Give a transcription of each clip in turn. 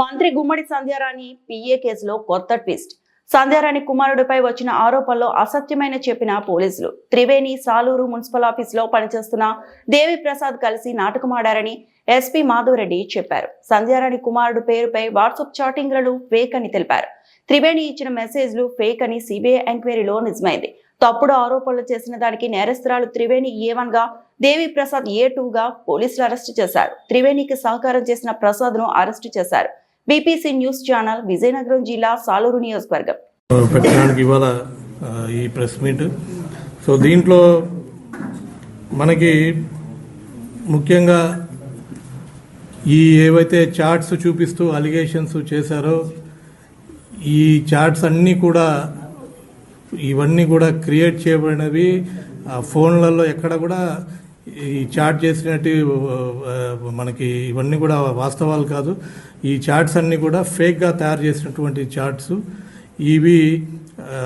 మంత్రి గుమ్మడి సంధ్యారాణి పిఏ కేసులో కొత్త ట్విస్ట్. సంధ్యారాణి కుమారుడిపై వచ్చిన ఆరోపణలో అసత్యమైన చెప్పిన పోలీసులు. త్రివేణి సాలూరు మున్సిపల్ ఆఫీసులో పనిచేస్తున్న దేవి ప్రసాద్ కలిసి నాటకమాడారని ఎస్పీ మాధవరెడ్డి చెప్పారు. సంధ్యారాణి కుమారుడు పేరుపై వాట్సాప్ చాటింగ్లను ఫేక్ అని తెలిపారు. త్రివేణి ఇచ్చిన మెసేజ్లు ఫేక్ అని సిబిఐ ఎంక్వైరీలో నిజమైంది. తప్పుడు ఆరోపణలు చేసిన దానికి నేరస్తురాలు త్రివేణి ఏ వన్గా దేవి ప్రసాద్ ఏ టూ గా పోలీసులు అరెస్టు చేశారు. త్రివేణికి సహకారం చేసిన ప్రసాద్ను అరెస్టు చేశారు. బీపీసీ న్యూస్ ఛానల్ విజయనగరం జిల్లా సాలూరు నియోజకవర్గం. పెట్టడానికి ఇవాళ ఈ ప్రెస్ మీట్. సో దీంట్లో మనకి ముఖ్యంగా ఈ ఏవైతే చార్ట్స్ చూపిస్తూ అలిగేషన్స్ చేశారో ఈ చార్ట్స్ అన్నీ కూడా ఇవన్నీ కూడా క్రియేట్ చేయబడినవి ఆ ఫోన్లలో ఎక్కడ కూడా ఈ చాట్ చేసినట్టు మనకి ఇవన్నీ కూడా వాస్తవాలు కాదు. ఈ చాట్స్ అన్నీ కూడా ఫేక్గా తయారు చేసినటువంటి చాట్స్ ఇవి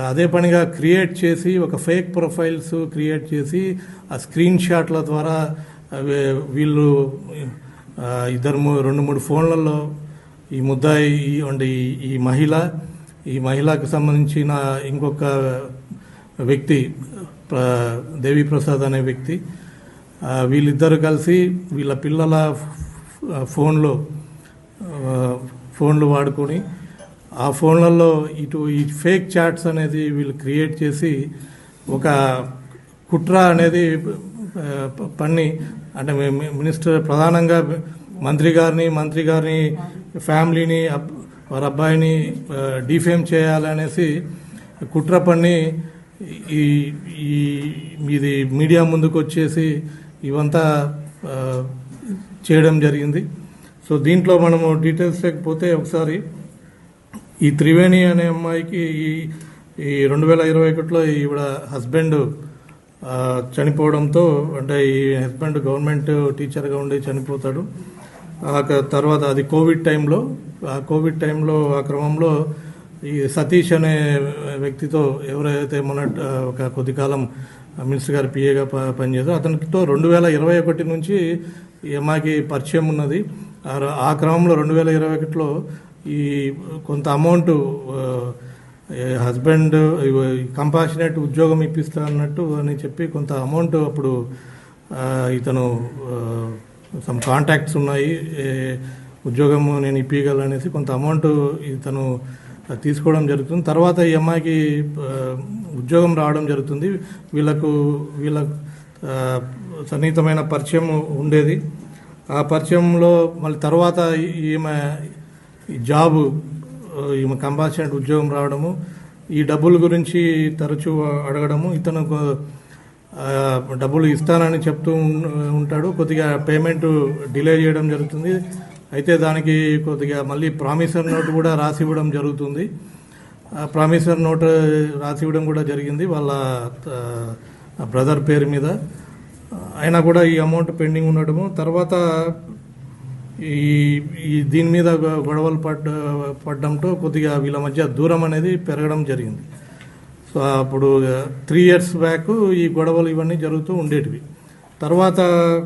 అదే పనిగా క్రియేట్ చేసి ఒక ఫేక్ ప్రొఫైల్స్ క్రియేట్ చేసి ఆ స్క్రీన్ షాట్ల ద్వారా వీళ్ళు ఇద్దరు మూ- రెండు మూడు ఫోన్లలో ఈ ముద్దాయి ఈ- అంటే ఈ- మహిళ ఈ మహిళకు సంబంధించిన ఇంకొక వ్యక్తి దేవీప్రసాద్ అనే వ్యక్తి వీళ్ళిద్దరు కలిసి వీళ్ళ పిల్లల ఫోన్లో ఫోన్లు వాడుకొని ఆ ఫోన్లలో ఇటు ఈ ఫేక్ చాట్స్ అనేది వీళ్ళు క్రియేట్ చేసి ఒక కుట్ర అనేది పన్ని అంటే మినిస్టర్ ప్రధానంగా మంత్రి గారిని మంత్రి గారిని ఫ్యామిలీని వారి అబ్బాయిని డిఫేమ్ చేయాలనేసి కుట్ర పన్ని ఈ ఈ ఇది మీడియా ముందుకు వచ్చేసి ఇవంతా చేయడం జరిగింది. సో దీంట్లో మనము డీటెయిల్స్ లేకపోతే ఒకసారి ఈ త్రివేణి అనే అమ్మాయికి ఈ ఈ రెండు వేల ఇరవై ఒకటిలో ఈవిడ హస్బెండ్ చనిపోవడంతో అంటే ఈ హస్బెండ్ గవర్నమెంట్ టీచర్గా ఉండి చనిపోతాడు. ఆ తర్వాత అది కోవిడ్ టైంలో ఆ కోవిడ్ టైంలో ఆ క్రమంలో ఈ సతీష్ అనే వ్యక్తితో ఎవరైతే మన ఒక కొద్ది కాలం మినిస్టర్ గారి పిఏగా ప- అతనితో రెండు వేల ఇరవై ఒకటి నుంచి మాకి పరిచయం ఉన్నది. ఆ క్రమంలో రెండు వేల ఇరవై ఒకటిలో ఈ కొంత అమౌంట్ హస్బెండ్ కంపాషనేట్ ఉద్యోగం ఇప్పిస్తా అన్నట్టు అని చెప్పి కొంత అమౌంట్ అప్పుడు ఇతను సమ్ కాంటాక్ట్స్ ఉన్నాయి. ఉద్యోగం నేను ఇప్పించగలనేసి కొంత అమౌంట్ ఇతను తీసుకోవడం జరుగుతుంది. తర్వాత ఈ అమ్మాయికి ఉద్యోగం రావడం జరుగుతుంది. వీళ్ళకు వీళ్ళ సన్నిహితమైన పరిచయం ఉండేది. ఆ పరిచయంలో మళ్ళీ తర్వాత ఈమె జాబు ఈమె కంపాల్సినట్టు ఉద్యోగం రావడము ఈ డబ్బుల గురించి తరచూ అడగడము ఇతను డబ్బులు ఇస్తానని చెప్తూ ఉంటాడు. కొద్దిగా పేమెంట్ డిలే చేయడం జరుగుతుంది. అయితే దానికి కొద్దిగా మళ్ళీ ప్రామిసర్ నోట్ కూడా రాసి ఇవ్వడం జరుగుతుంది. ఆ ప్రామిసర్ నోట్ రాసి ఇవ్వడం కూడా జరిగింది వాళ్ళ బ్రదర్ పేరు మీద. అయినా కూడా ఈ అమౌంట్ పెండింగ్ ఉండడము. తర్వాత ఈ ఈ దీని మీద గొడవలు పడ్డ పడ్డంతో కొద్దిగా వీళ్ళ మధ్య దూరం అనేది పెరగడం జరిగింది. సో అప్పుడు త్రీ ఇయర్స్ బ్యాక్ ఈ గొడవలు ఇవన్నీ జరుగుతూ ఉండేటివి. తర్వాత